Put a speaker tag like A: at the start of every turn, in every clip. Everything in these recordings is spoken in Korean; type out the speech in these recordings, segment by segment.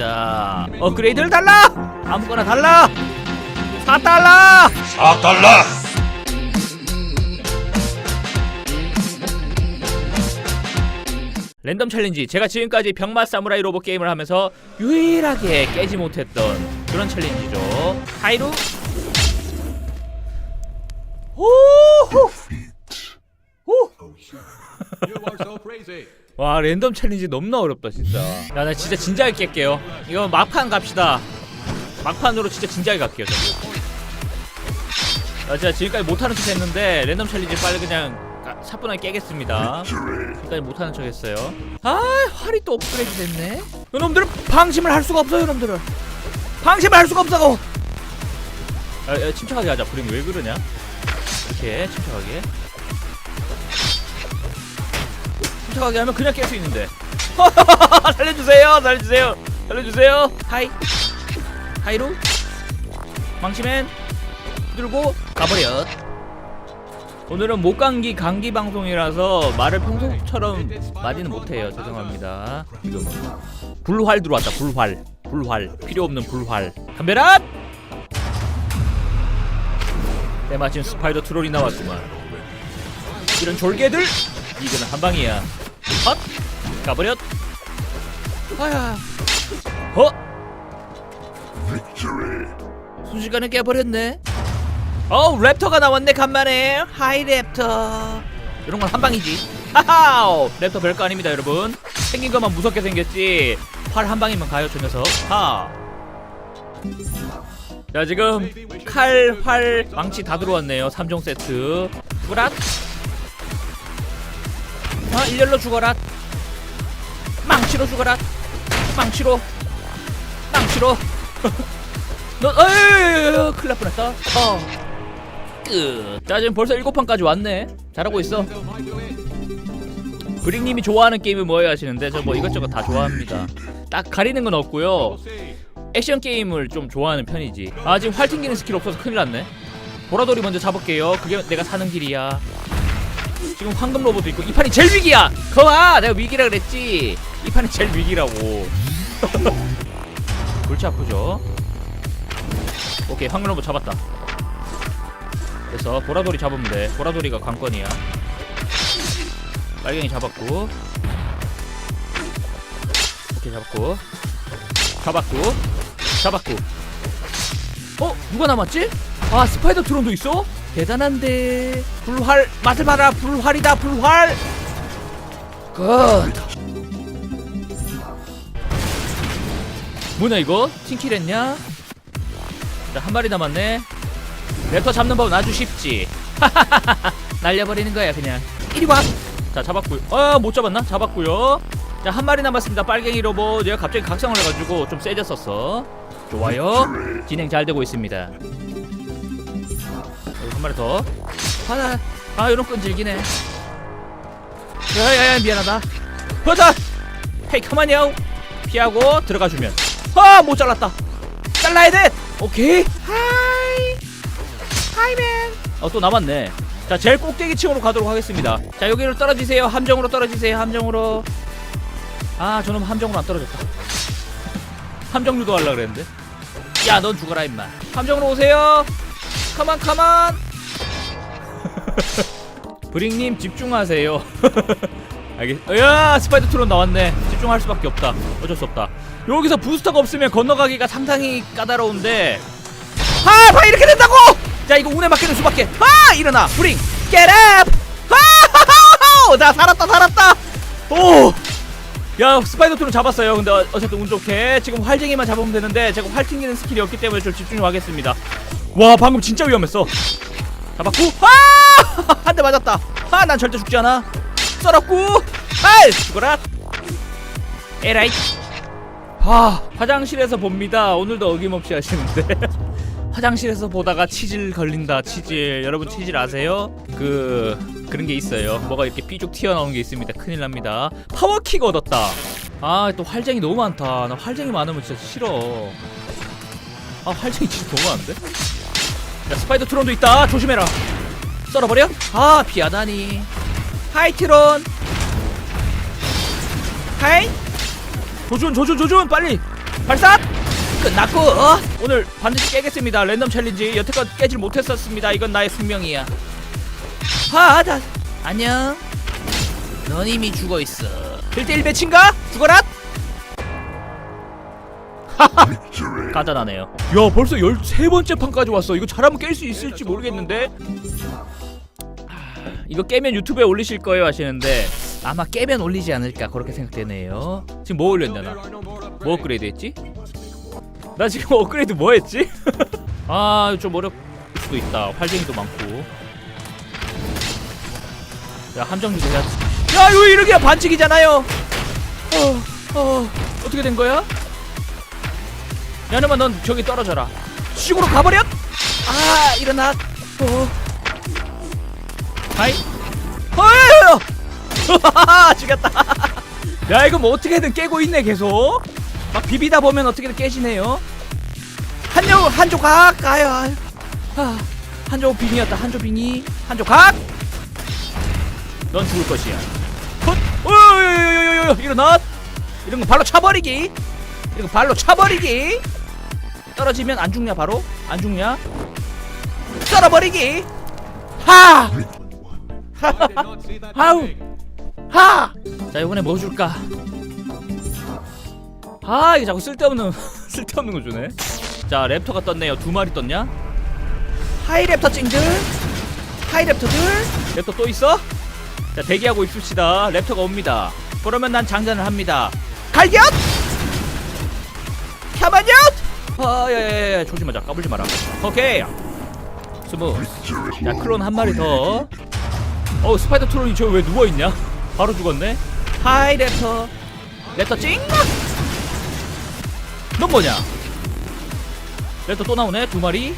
A: 갑니다. 업그레이드를 달라! 아무거나 달라! 4달러!
B: 4달러
A: 랜덤 챌린지. 제가 지금까지 병맛 사무라이 로봇 게임을 하면서 유일하게 깨지 못했던 그런 챌린지죠. 하이루. 오호! 오! 와 랜덤 챌린지 너무나 어렵다 진짜. 야 나 진짜 진지하게 깰게요. 이거 막판 갑시다. 막판으로 진짜 진지하게 갈게요 저. 나 진짜 지금까지 못하는 척 했는데 랜덤 챌린지 빨리 그냥 가- 사뿐하게 깨겠습니다. 지금까지 못하는 척 했어요. 아 활이 또 업그레이드 됐네. 이놈들은 방심을 할 수가 없어요 이놈들은 방심을 할 수가 없어 아, 야, 침착하게 하자. 브링 왜 그러냐? 이렇게 침착하게 침착하게 하면 그냥 깰 수 있는데. 살려주세요 살려주세요 살려주세요. 하이. 하이로 망치맨. 들고. 가버려. 오늘은 목감기 감기 방송이라서 말을 평소처럼 많이는 못해요. 죄송합니다. 지금 불활 들어왔다 불활. 불활. 필요 없는 불활. 담배라! 때마침 스파이더 트롤이 나왔구만. 이런 졸개들 이거는 한 방이야. 헛! 가버렸 아야 어 순식간에 깨버렸네. 어우 랩터가 나왔네 간만에. 하이 랩터. 이런 건 한 방이지. 하하 랩터 별거 아닙니다 여러분. 생긴 것만 무섭게 생겼지. 활한 방이면 가요 저 녀석. 하. 자 지금 칼, 활, 망치 다 들어왔네요 3종 세트. 뿌랏 아 일렬로 죽어라. 망치로 죽어라. 망치로. 망치로. 너 어이 큰일 날 뻔했다. 어 끝 자 지금 벌써 7판까지 왔네. 잘하고 있어. 브릭님이 좋아하는 게임은 뭐예요 하시는데 저 뭐 이것저것 다 좋아합니다. 딱 가리는 건 없고요. 액션 게임을 좀 좋아하는 편이지. 아 지금 활 튕기는 스킬 없어서 큰일 났네. 보라돌이 먼저 잡을게요. 그게 내가 사는 길이야 지금 황금 로봇도 있고 이 판이 제일 위기야! 거봐 내가 위기라 그랬지. 이 판이 제일 위기라고. 골치 아프죠? 오케이 황금 로봇 잡았다. 그래서 보라돌이 잡으면 돼. 보라돌이가 관건이야. 빨갱이 잡았고. 오케이 잡았고. 잡았고. 잡았고. 어? 누가 남았지? 아 스파이더 트론도 있어? 대단한데. 불활 맛을 봐라. 불활이다 불활. 굿. 뭐냐 이거? 팀킬 했냐? 자, 한 마리 남았네. 랩터 잡는 법은 아주 쉽지. 날려버리는 거야 그냥. 이리 와자 잡았고요. 아못 잡았나? 잡았고요. 자 한 마리 남았습니다. 빨갱이 로봇. 얘가 갑자기 각성을 해가지고 좀 세졌었어. 좋아요. 진행 잘 되고 있습니다 한 마리 더. 하나. 아 이런 건 즐기네. 야야야 미안하다. 보자! 헤이 가만히요 피하고 들어가주면. 아못 잘랐다. 잘라야 돼! 오케이. 하이. 하이맨. 어또 남았네. 자 제일 꼭대기 층으로 가도록 하겠습니다. 자 여기로 떨어지세요. 함정으로 떨어지세요. 함정으로. 아 저놈 함정으로 안 떨어졌다. 함정 유도하려 그랬는데. 야 넌 죽어라 임마. 함정으로 오세요. 가만 가만 브링님 집중하세요 알겠 야 스파이더 트론 나왔네 집중할 수밖에 없다 어쩔 수 없다 여기서 부스터가 없으면 건너가기가 상당히 까다로운데 아, 봐 이렇게 된다고! 자, 이거 운에 맡기는 수밖에. 아, 일어나, 브링, get up! 아, 자, 살았다, 살았다. 오, 야, 스파이더 투는 잡았어요. 근데 어- 어쨌든 운 좋게 지금 활쟁이만 잡으면 되는데 제가 활 튕기는 스킬이 없기 때문에 좀 집중 좀 하겠습니다. 와, 방금 진짜 위험했어. 잡았고, 아, 한 대 맞았다. 아, 난 절대 죽지 않아. 썰었고, 아, 죽어라. 에라이. 아 화장실에서 봅니다 오늘도 어김없이 하시는데 화장실에서 보다가 치질 걸린다 치질 여러분 치질 아세요? 그 그런 게 있어요 뭐가 이렇게 삐죽 튀어나오는 게 있습니다 큰일 납니다 파워킥 얻었다 아 또 활쟁이 너무 많다 나 활쟁이 많으면 진짜 싫어 아 활쟁이 진짜 너무 많은데? 야 스파이더 트론도 있다. 조심해라. 썰어버려? 아 피하다니. 하이 트론. 하이. 조준 조준 조준. 빨리. 발사! 끝났고 어? 오늘 반드시 깨겠습니다. 랜덤 챌린지. 여태껏 깨질 못했었습니다. 이건 나의 숙명이야. 아, 나 안녕. 넌 이미 죽어있어. 1대1 배치인가? 죽어라! 까다나네요. 야 벌써 13번째 판까지 왔어. 이거 잘하면 깰 수 있을지 모르겠는데. 아, 이거 깨면 유튜브에 올리실 거예요 하시는데 아마 깨면 올리지 않을까 그렇게 생각되네요. 지금 뭐 올렸냐 나? 뭐 업그레이드 했지? 나 지금 업그레이드 뭐 했지? 아 좀 어렵 수도 있다. 활쟁이도 많고. 야 함정도 해야지 야 이거 이렇게 반칙이잖아요. 어, 어 어떻게 된 거야? 야너만 넌 저기 떨어져라. 시골로 가버려! 아 일어나. 어. 하이. 어이 죽였다. 야 이거 뭐 어떻게든 깨고 있네 계속. 막 비비다 보면 어떻게든 깨지네요. 한조 한조 각 가요. 아, 한조 빙이었다. 한조 빙이 한조 각넌 죽을 것이야. 헛! 어여여여여여 일어나. 이런 거 발로 차버리기. 이런 거 발로 차버리기 떨어지면 안 죽냐 바로 안 죽냐 썰어버리기 하
C: coming.
A: 하! 자 이번에 뭐 줄까? 아 이게 자꾸 쓸데없는 쓸데없는 거 주네. 자 랩터가 떴네요. 두 마리 떴냐? 하이 랩터 찡들. 하이 랩터들. 랩터 또 있어? 자 대기하고 있읍시다. 랩터가 옵니다. 그러면 난 장전을 합니다. 갈겨! 가만요! 아야야야 조지 마자 까불지 마라. 오케이. 스무. 자 클론 한 마리 더. 어 스파이더 트론이 저 왜 누워 있냐? 바로 죽었네. 하이 랩터. 랩터 찡. 넌 뭐냐? 랩터 또 나오네 두 마리.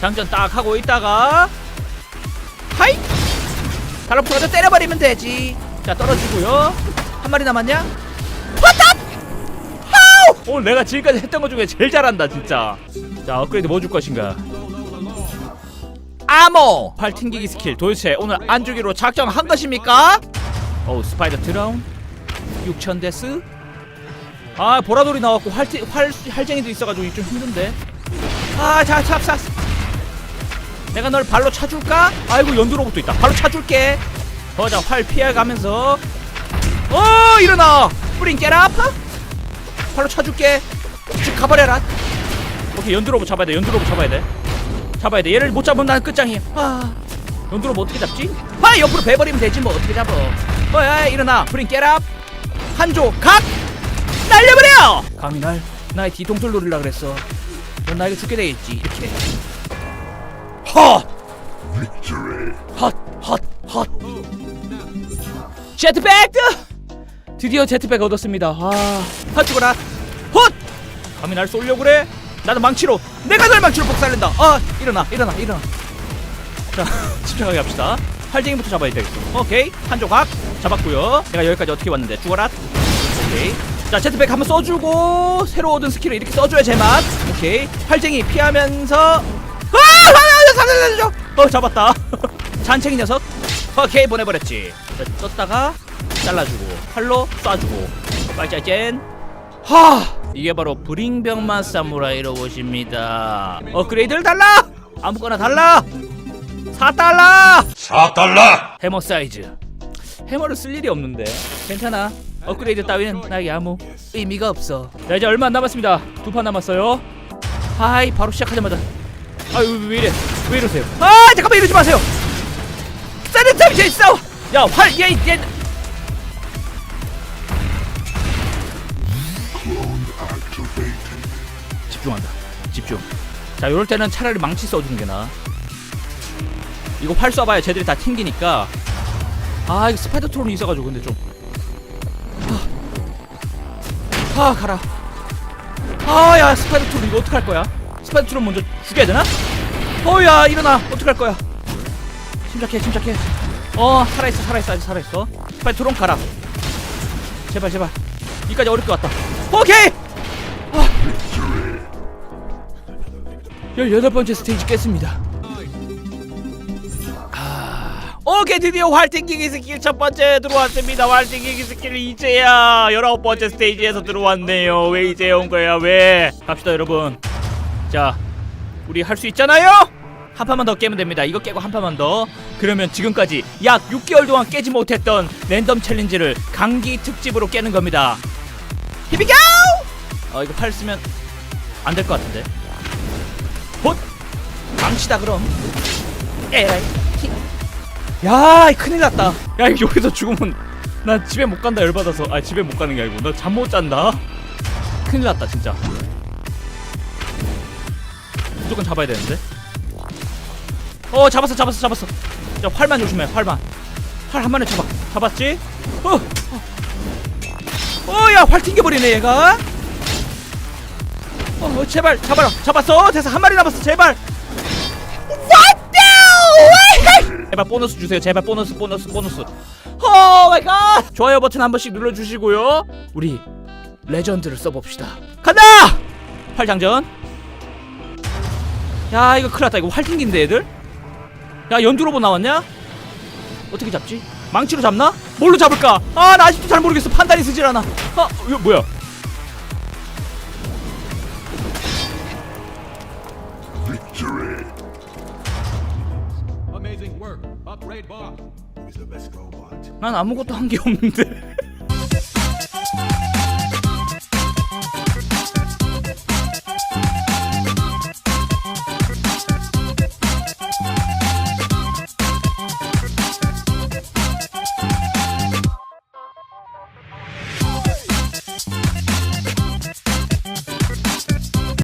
A: 장전 딱 하고 있다가 하이. 달라붙어서 때려버리면 되지. 자 떨어지고요. 한 마리 남았냐? 화탑! 오늘 내가 지금까지 했던 것 중에 제일 잘한다 진짜. 자 업그레이드 뭐 줄 것인가? 아모! 팔 튕기기 스킬 도대체 오늘 안 주기로 작정한 것입니까? 어우 스파이더 드라운 6000 데스 아 보라돌이 나왔고 활, 활, 활쟁이도 있어가지고 좀 힘든데 아자 잡사 내가 널 발로 차줄까? 아이고 연두 로봇도 있다 발로 차줄게 어자 활 피해가면서 어 일어나 뿌린 깨라 아파? 발로 차줄게 쭉 가버려라 오케이 연두 로봇 잡아야 돼 연두 로봇 잡아야 돼 잡아야 돼. 얘를 못 잡으면 난 끝장이야. 아, 연두로 뭐 어떻게 잡지? 아, 옆으로 베버리면 되지 뭐 어떻게 잡어? 어, 야, 일어나. 브링 깨랍. 한조 각. 날려버려. 감히 날 나의 뒤통수를 노리려 그랬어. 넌 나에게 죽게 되겠지. 이렇게. 헛. 헛, 헛, 헛. 제트백! 드디어 제트백 얻었습니다. 아, 핫 죽어라. 헛! 감히 날 쏠려고 그래? 나도 망치로 내가 널 망치로 복살낸다. 아 일어나 일어나 일어나. 자 집중하게 합시다. 팔쟁이부터 잡아야 되겠어. 오케이 한 조각 잡았고요. 내가 여기까지 어떻게 왔는데? 죽어라. 오케이. 자 제트백 한번 써주고 새로 얻은 스킬을 이렇게 써줘야 제맛. 오케이. 팔쟁이 피하면서 아 살려줘 어 잡았다. 잔챙이 녀석. 오케이 보내버렸지. 자, 떴다가 잘라주고 팔로 쏴주고. 빨짤젠 하! 이게 바로 브링병만 사무라이 로봇입니다. 업그레이드를 달라! 아무거나 달라! 4달러
C: 4달러!
A: 해머 사이즈. 해머를 쓸 일이 없는데. 괜찮아. 업그레이드 따위는 나에게 아무 의미가 없어. 자 이제 얼마 안 남았습니다. 두 판 남았어요. 하이 바로 시작하자마자. 아유 왜, 왜 이래? 왜 이러세요? 아 잠깐만 이러지 마세요. 짜릿함이 제 있어! 야활얘얘 집중한다. 집중. 자 요럴 때는 차라리 망치 써주는 게 나아. 이거 활 쏴봐야 쟤들이 다 튕기니까. 아 이거 스파이더 트론이 있어가지고 근데 좀. 아, 아 가라. 아 야 스파이더 트론 이거 어떡할 거야? 스파이더 트론 먼저 죽여야 되나? 어 야 일어나. 어떡할 거야? 침착해 침착해. 어 살아있어 살아있어 아직 살아있어. 스파이더 트론 가라. 제발 제발. 이까지 어릴 것 같다. 오케이 18번째 스테이지 깼습니다. 아 오케이 드디어 활팅기기 스킬 첫 번째 들어왔습니다. 활팅기기 스킬 이제야 열아홉 번째 스테이지에서 들어왔네요. 왜 이제 온 거야 왜? 갑시다 여러분. 자 우리 할 수 있잖아요? 한 판만 더 깨면 됩니다. 이거 깨고 한 판만 더. 그러면 지금까지 약 6개월 동안 깨지 못했던 랜덤 챌린지를 강기 특집으로 깨는 겁니다. 히비고 어 이거 팔 쓰면 안 될 것 같은데 봇! 망치다 그럼. 에라이. 야 큰일 났다. 야 이거 여기서 죽으면 나 집에 못 간다 열받아서. 아 집에 못 가는 게 아니고. 나 잠 못 잔다. 큰일 났다 진짜. 무조건 잡아야 되는데. 어 잡았어 잡았어 잡았어. 자 활만 조심해 활만. 활 한 마리 잡아. 잡았지? 어 어야 활 튕겨버리네 얘가 어 어, 제발 잡아라 잡았어 됐어 한 마리 남았어 제발 제발 보너스 주세요. 제발 보너스 보너스 보너스. 오 마이 갓. 좋아요 버튼 한 번씩 눌러 주시고요. 우리 레전드를 써 봅시다. 간다! 활장전. 야, 이거 큰일 났다. 이거 활튕긴데 애들? 야, 연두 로봇 나왔냐? 어떻게 잡지? 망치로 잡나? 뭘로 잡을까? 아, 나 아직도 잘 모르겠어. 판단이 쓰질 않아. 아, 이거 뭐야? 난 아무것도 한 게 없는데.